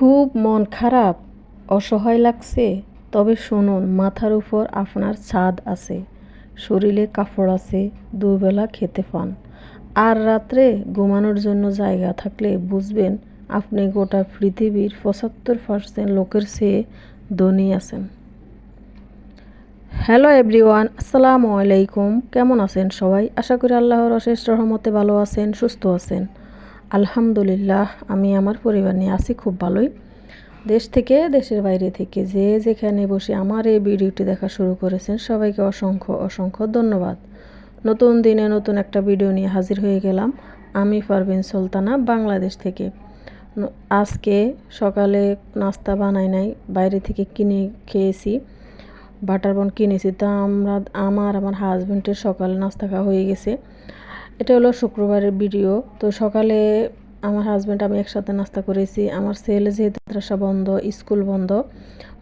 খুব মন খারাপ, অসহায় লাগছে। তবে শুনুন, মাথার উপর আপনার ছাদ আছে, শরীরে কাপড় আছে, দুবেলা খেতে পান। আর রাত্রে ঘুমানোর জন্য জায়গা থাকলে বুঝবেন, আপনি গোটা পৃথিবীর পঁচাত্তর পার্সেন্ট লোকের চেয়ে ধনী আছেন। হ্যালো এভরিওয়ান, আসসালামু আলাইকুম। কেমন আছেন সবাই? আশা করি আল্লাহর অশেষ রহমতে ভালো আছেন, সুস্থ আছেন। আলহামদুলিল্লাহ, আমি আমার পরিবার নিয়ে আছি, খুব ভালোই। দেশ থেকে, দেশের বাইরে থেকে যে যেখানে বসে আমার এই ভিডিওটি দেখা শুরু করেছেন, সবাইকে অসংখ্য অসংখ্য ধন্যবাদ। নতুন দিনে নতুন একটা ভিডিও নিয়ে হাজির হয়ে গেলাম আমি, পারভিন সুলতানা, বাংলাদেশ থেকে। আজকে সকালে নাস্তা বানাই নাই, বাইরে থেকে কিনে খেয়েছি, বাটার বন কিনেছি। তা আমরা, আমার আমার হাজব্যান্ডের সকালে নাস্তা খাওয়া হয়ে গেছে। এটা হলো শুক্রবারের ভিডিও। তো সকালে আমার হাজব্যান্ড আমি একসাথে নাস্তা করেছি। আমার ছেলে যেহেতু মাদ্রাসা বন্ধ, স্কুল বন্ধ,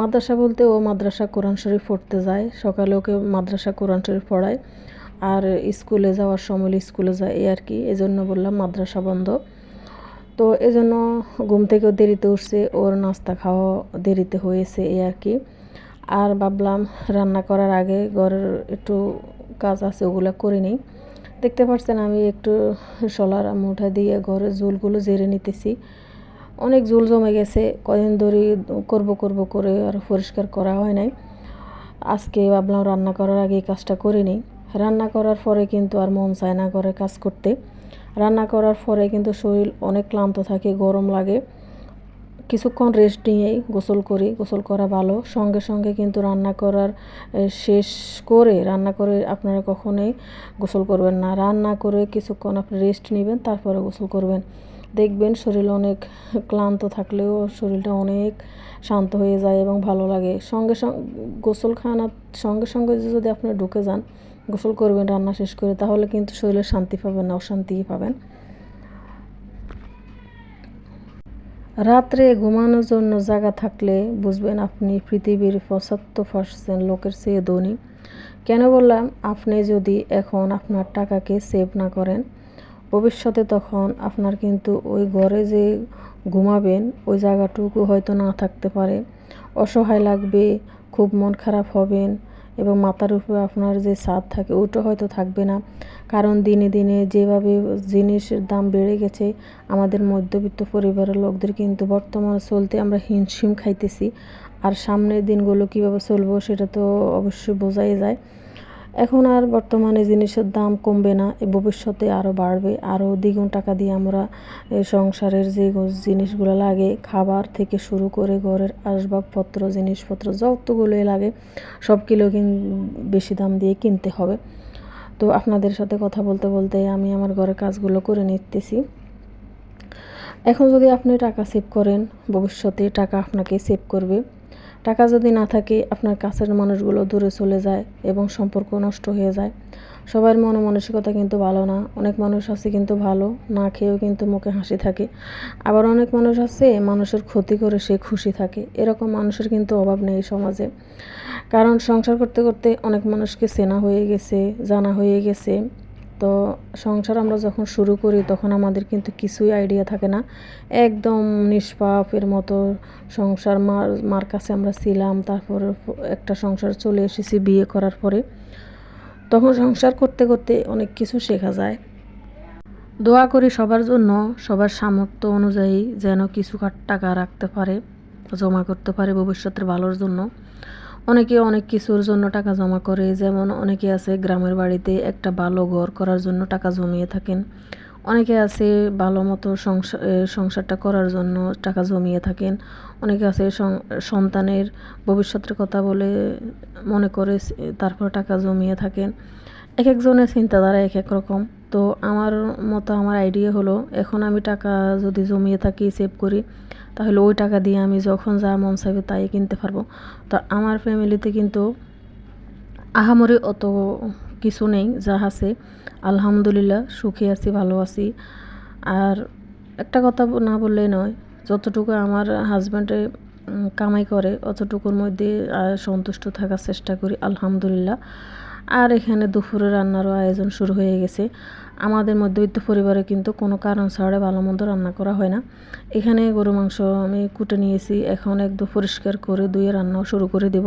মাদ্রাসা বলতে ও মাদ্রাসা কোরআন শরীফ পড়তে যায়। সকালে ওকে মাদ্রাসা কোরআন শরীফ পড়ায়। আর স্কুলে যাওয়ার সময় স্কুলে যায়, এই আর কি। এজন্য বললাম মাদ্রাসা বন্ধ। তো এজন্য ঘুম থেকেও দেরিতে উঠছে, ওর নাস্তা খাওয়া দেরিতে হয়েছে, এই আর কি। আর ভাবলাম রান্না করার আগে ঘরের একটু কাজ আছে, ওগুলো করে নিই। দেখতে পাচ্ছেন আমি একটু শলার মুঠা দিয়ে ঘরের ঝুলগুলো জেরে নিতেছি। অনেক ঝুল জমে গেছে, কদিন ধরে করব করব করে আর পরিষ্কার করা হয় নাই। আজকে ভাবলাম রান্না করার আগে এই কাজটা করে নিই। রান্না করার পরে কিন্তু আর মন চায় না করে কাজ করতে। রান্না করার পরে কিন্তু শরীর অনেক ক্লান্ত থাকে, গরম লাগে। কিছুক্ষণ রেস্ট নিয়েই গোসল করি, গোসল করা ভালো। সঙ্গে সঙ্গে কিন্তু রান্না করার শেষ করে রান্না করে আপনারা কখনোই গোসল করবেন না। রান্না করে কিছুক্ষণ আপনি রেস্ট নেবেন, তারপরে গোসল করবেন। দেখবেন শরীর অনেক ক্লান্ত থাকলেও শরীরটা অনেক শান্ত হয়ে যায় এবং ভালো লাগে। সঙ্গে সঙ্গে গোসল খানা, সঙ্গে সঙ্গে যদি আপনি ঢুকে যান, গোসল করবেন, রান্না শেষ করে, তাহলে কিন্তু শরীরে শান্তি পাবেন না, অশান্তিই পাবেন। রাত্রে ঘুমানোর জন্য জায়গা থাকলে বুঝবেন আপনি পৃথিবীর পঁচাত্তর পার্সেন্ট লোকের চেয়ে ধনী। কেন বললাম? আপনি যদি এখন আপনার টাকাকে সেভ না করেন, ভবিষ্যতে তখন আপনার কিন্তু ওই ঘরে যে ঘুমাবেন, ওই জায়গাটুকু হয়তো না থাকতে পারে। অসহায় লাগবে, খুব মন খারাপ হবেন এবং মাথার উপরে আপনার যে ছাদ থাকে, ওটা হয়তো থাকবে না। কারণ দিনে দিনে যেভাবে জিনিসের দাম বেড়ে গেছে, আমাদের মধ্যবিত্ত পরিবারের লোকদের কিন্তু বর্তমান চলতে আমরা হিমশিম খাইতেছি। আর সামনের দিনগুলো কীভাবে চলবো, সেটা তো অবশ্যই বোঝাই যায়। এখন আর বর্তমানে জিনিসের দাম কমবে না ভবিষ্যতে আরও বাড়বে। আরও দ্বিগুণ টাকা দিয়ে আমরা সংসারের যে জিনিসগুলো লাগে, খাবার থেকে শুরু করে ঘরের আসবাবপত্র, জিনিসপত্র যতগুলোই লাগে, সব কিলো বেশি দাম দিয়ে কিনতে হবে। তো আপনাদের সাথে কথা বলতে বলতে আমি আমার ঘরের কাজগুলো করে নিতেছি। এখন যদি আপনি টাকা সেভ করেন, ভবিষ্যতে টাকা আপনাকে সেভ করবে। টাকা যদি না থাকে, আপনার কাছের মানুষগুলো দূরে চলে যায় এবং সম্পর্ক নষ্ট হয়ে যায়। সবার মন মানসিকতা কিন্তু ভালো না। অনেক মানুষ আছে কিন্তু ভালো, না খেয়েও কিন্তু মুখে হাসি থাকে। আবার অনেক মানুষ আছে, মানুষের ক্ষতি করে সে খুশি থাকে। এরকম মানুষের কিন্তু অভাব নেই সমাজে। কারণ সংসার করতে করতে অনেক মানুষকে চেনা হয়ে গেছে, জানা হয়ে গেছে। তো সংসার আমরা যখন শুরু করি, তখন আমাদের কিন্তু কিছুই আইডিয়া থাকে না। একদম নিষ্পাপের মতো সংসার মার মার কাছে আমরা ছিলাম, তারপর একটা সংসার চলে এসেছি বিয়ে করার পরে। তখন সংসার করতে করতে অনেক কিছু শেখা যায়। দোয়া করি সবার জন্য, সবার সামর্থ্য অনুযায়ী যেন কিছু টাকা রাখতে পারে, জমা করতে পারে ভবিষ্যতের ভালোর জন্য। অনেকে অনেক কিছুর জন্য টাকা জমা করে, যেমন অনেকে আছে গ্রামের বাড়িতে একটা ভালো ঘর করার জন্য টাকা জমিয়ে থাকেন। অনেকে আছে ভালো মতো সংসার সংসারটা করার জন্য টাকা জমিয়ে থাকেন। অনেকে আছে সন্তানের ভবিষ্যতের কথা বলে মনে করে তারপর টাকা জমিয়ে থাকেন। এক একজনের চিন্তাধারা এক এক রকম। তো আমার মতো, আমার আইডিয়া হলো, এখন আমি টাকা যদি জমিয়ে থাকি সেভ করি, তাহলে ওই টাকা দিয়ে আমি যখন যা মন চাইবে তাই কিনতে পারব। তো আমার ফ্যামিলিতে কিন্তু আহামরি অত কিছু নেই, যা আছে। আলহামদুলিল্লাহ, সুখে আছি, ভালো আছি। আর একটা কথা না বললেই নয়, যতটুকু আমার হাজব্যান্ডে কামাই করে, অতটুকুর মধ্যে সন্তুষ্ট থাকার চেষ্টা করি, আলহামদুলিল্লাহ। আর এখানে দুপুরে রান্নারও আয়োজন শুরু হয়ে গেছে। আমাদের মধ্যবিত্ত পরিবারে কিন্তু কোনো কারণ ছাড়া ভালো মন্দ রান্না করা হয় না। এখানে গরু মাংস আমি কুটে নিয়েছি, এখন একদম পরিষ্কার করে ধুয়ে রান্নাও শুরু করে দেব।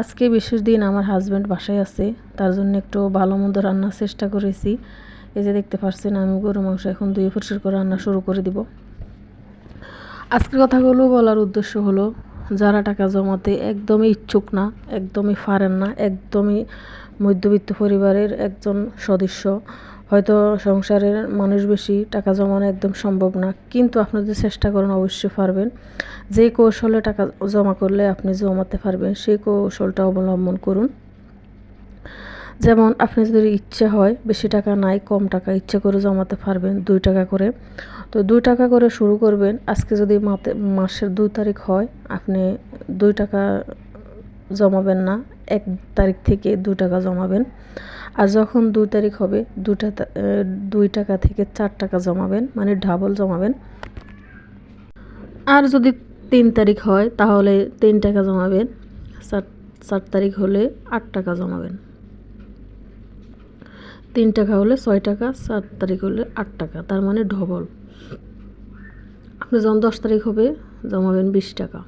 আজকে বিশেষ দিন আমার হাজব্যান্ড বাসায় আছে, তার জন্য একটু ভালো মন্দ রান্নার চেষ্টা করেছি। এই যে দেখতে পাচ্ছেন, আমি গরু মাংস এখন ধুয়ে পরিষ্কার করে রান্না শুরু করে দিব। আজকের কথাগুলো বলার উদ্দেশ্য হলো যারা টাকা জমাতে একদমই ইচ্ছুক না, একদমই পারেন না, একদমই মধ্যবিত্ত পরিবারের একজন সদস্য, হয়তো সংসারের মানুষ বেশি টাকা জমানো একদম সম্ভব না। কিন্তু আপনি যদি চেষ্টা করেন, অবশ্যই পারবেন। যে কৌশলে টাকা জমা করলে আপনি জমাতে পারবেন সেই কৌশলটা অবলম্বন করুন। যেমন আপনি যদি ইচ্ছে হয় বেশি টাকা নাই, কম টাকা ইচ্ছে করে জমাতে পারবেন দুই টাকা করে। তো দুই টাকা করে শুরু করবেন। আজকে যদি মাতে, মাসের দুই তারিখ হয়, আপনি দুই টাকা জমাবেন না, এক তারিখ থেকে দু টাকা জমাবেন। আর যখন দুই তারিখ হবে দুটা দুই টাকা থেকে চার টাকা জমাবেন মানে ডাবল জমাবেন। আর যদি তিন তারিখ হয়, তাহলে তিন টাকা জমাবেন। চার চার তারিখ হলে আট টাকা জমাবেন। তিন টাকা হলে ছয় টাকা চার তারিখ হলে আট টাকা, তার মানে ডবল আপনি যখন দশ তারিখ হবে, জমাবেন বিশ টাকা।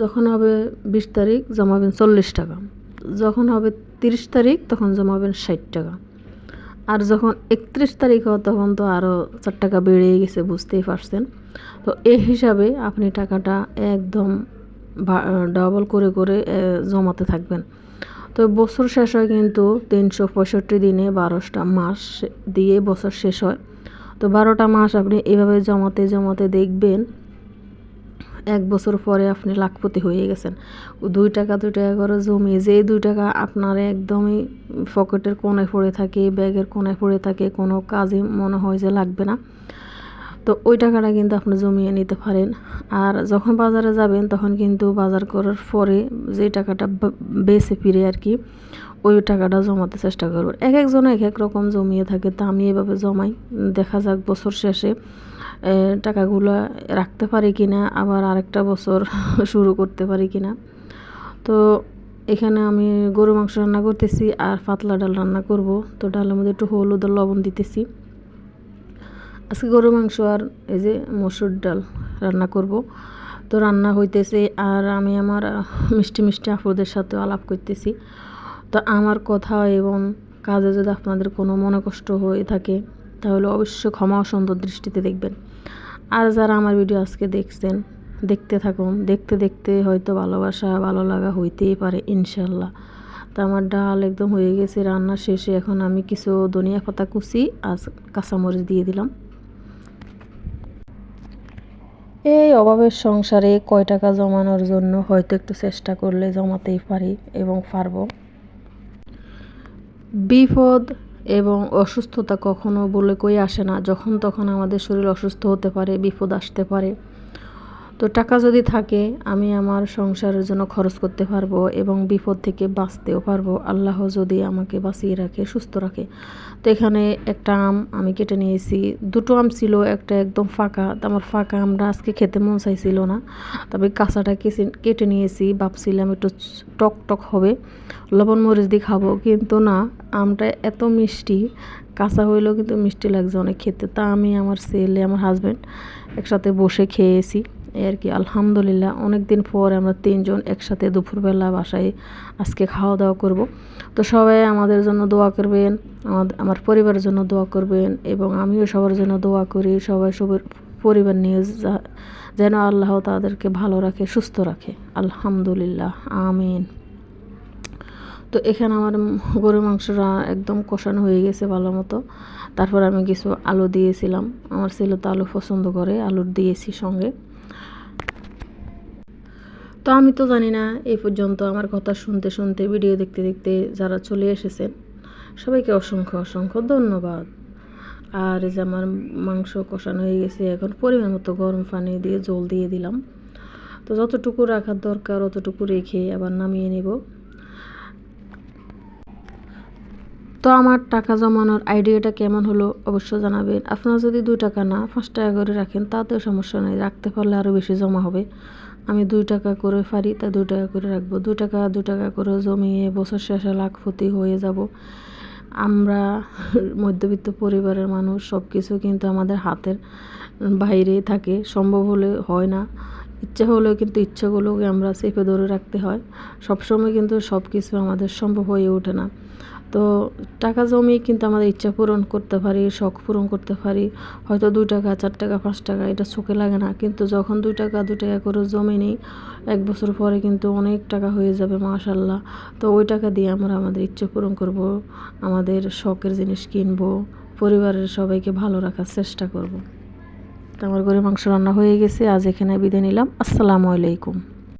যখন হবে বিশ তারিখ, জমাবেন চল্লিশ টাকা। যখন হবে তিরিশ তারিখ, তখন জমাবেন ষাট টাকা। আর যখন একত্রিশ তারিখ হয় তখন তো আরও চার টাকা বেড়ে গেছে, বুঝতেই পারছেন। তো এই হিসাবে আপনি টাকাটা একদম ডাবল করে করে জমাতে থাকবেন। তো বছর শেষ হয় কিন্তু তিনশো পঁয়ষট্টি দিনে বারোটা মাস দিয়ে বছর শেষ হয়। তো বারোটা মাস আপনি এভাবে জমাতে জমাতে দেখবেন এক বছর পরে আপনি লাখপতি হয়ে গেছেন। দুই টাকা দুই টাকা করে জমিয়ে যে দুই টাকা আপনার একদমই পকেটের কোনায় পড়ে থাকে, ব্যাগের কোনায় পড়ে থাকে, কোনো কাজে মনে হয় যে লাগবে না। তো ওই টাকাটা কিন্তু আপনি জমিয়ে নিতে পারেন। আর যখন বাজারে যাবেন, তখন কিন্তু বাজার করার পরে যে টাকাটা বেছে ফিরে আর কি, ওই টাকাটা জমাতে চেষ্টা করবেন। এক একজন এক এক রকম জমিয়ে থাকে, তা আমি এভাবে জমাই। দেখা যাক বছর শেষে টাকাগুলো রাখতে পারি কি না আবার আরেকটা বছর শুরু করতে পারি কি না তো এখানে আমি গরু মাংস রান্না করতেছি, আর পাতলা ডাল রান্না করব। তো ডালের মধ্যে একটু হলুদ লবণ দিতেছি। আজকে গরু মাংস আর এই যে মসুর ডাল রান্না করব। তো রান্না হইতেছে আর আমি আমার মিষ্টি মিষ্টি আপুদের সাথে আলাপ করতেছি। তো আমার কথা এবং কাজে যদি আপনাদের কোনো মনে কষ্ট হয়ে থাকে, তাহলে অবশ্যই ক্ষমা সুন্দর দৃষ্টিতে দেখবেন। আর যারা আমার ভিডিও আজকে দেখছেন, দেখতে থাকুন। দেখতে দেখতে হয়তো ভালোবাসা ভালো লাগা হইতেই পারে, ইনশাল্লাহ। তো আমার ডাল একদম হয়ে গেছে, রান্না শেষে এখন আমি কিছু ধনিয়া পাতা কুচি আর কাঁচামরিচ দিয়ে দিলাম। এই অভাবের সংসারে কয় টাকা জমানোর জন্য হয়তো একটু চেষ্টা করলে জমাতেই পারি এবং পারব। বিপদ এবং অসুস্থতা কখনো বলে কই আসে না। যখন তখন আমাদের শরীর অসুস্থ হতে পারে, বিপদ আসতে পারে। তো টাকা যদি থাকে, আমি আমার সংসারের জন্য খরচ করতে পারব এবং বিপদ থেকে বাঁচতেও পারব। আল্লাহ যদি আমাকে বাঁচিয়ে রাখে, সুস্থ রাখে। তো এখানে একটা আম আমি কেটে নিয়েছি। দুটো আম ছিল, একটা একদম ফাঁকা। তো আমার ফাঁকা আমরা আজকে খেতে মন চাইছিল না। তবে কাঁচাটা কেসে কেটে নিয়েছি। ভাবছিলাম একটু টক টক হবে। লবণ মরিচ দিয়ে খাব। কিন্তু না, আমটা এত মিষ্টি। কাঁচা হইলেও কিন্তু মিষ্টি লাগছে অনেক খেতে। তা আমি আমার ছেলে, আমার হাজব্যান্ড একসাথে বসে খেয়েছি। এই আর কি, আলহামদুলিল্লাহ। অনেক দিন পর আমরা তিনজন একসাথে দুপুরবেলা বাসায় আজকে খাওয়া দাওয়া করব। তো সবাই আমাদের জন্য দোয়া করবেন আমার পরিবারের জন্য দোয়া করবেন এবং আমিও সবার জন্য দোয়া করি, সবাই সবার পরিবার নিয়ে যেন আল্লাহ তাদেরকে ভালো রাখে, সুস্থ রাখে। আলহামদুলিল্লাহ, আমিন। তো এখানে আমার গরু মাংসটা একদম কষানো হয়ে গেছে ভালো মতো। তারপর আমি কিছু আলু দিয়েছিলাম। আমার ছেলে তো আলু পছন্দ করে আলুর দিয়েছি সঙ্গে। তো আমি তো জানি না, এই পর্যন্ত আমার কথা শুনতে শুনতে ভিডিও দেখতে দেখতে যারা চলে এসেছেন, সবাইকে অসংখ্য অসংখ্য ধন্যবাদ। আর এই যে আমার মাংস কষানো হয়ে গেছে, এখন পরিমাণ মতো গরম পানি দিয়ে জল দিয়ে দিলাম। তো যতটুকু রাখার দরকার অতটুকু রেখে আবার নামিয়ে নেব। তো আমার টাকা জমানোর আইডিয়াটা কেমন হলো অবশ্য জানাবেন। আপনারা যদি দুই টাকা না, পাঁচ টাকা করে রাখেন, তাতেও সমস্যা নেই। রাখতে পারলে আরও বেশি জমা হবে। আমি দুই টাকা করে পারি তা দুই টাকা করে রাখব। দুই টাকা দু টাকা করে জমিয়ে বছর শেষে লাখ লাখপতি হয়ে যাব। আমরা মধ্যবিত্ত পরিবারের মানুষ সব কিছু কিন্তু আমাদের হাতের বাইরে থাকে। সম্ভব হলে হয় না। ইচ্ছা হলেও কিন্তু ইচ্ছেগুলোকে আমরা চেপে ধরে রাখতে হয়। সবসময় কিন্তু সব কিছু আমাদের সম্ভব হয়ে ওঠে না। তো টাকা জমিয়ে কিন্তু আমাদের ইচ্ছা পূরণ করতে পারি, শখ পূরণ করতে পারি। হয়তো দুই টাকা, চার টাকা, পাঁচ টাকা, এটা চোখে লাগে না। কিন্তু যখন দুই টাকা দু টাকা করে জমি নিই, এক বছর পরে কিন্তু অনেক টাকা হয়ে যাবে মাশাল্লাহ তো ওই টাকা দিয়ে আমরা আমাদের ইচ্ছে পূরণ করব, আমাদের শখের জিনিস কিনবো, পরিবারের সবাইকে ভালো রাখার চেষ্টা করব। তো আমার ঘরে মাংস রান্না হয়ে গেছে, আজ এখানে বিদায় নিলাম। আসসালামু আলাইকুম।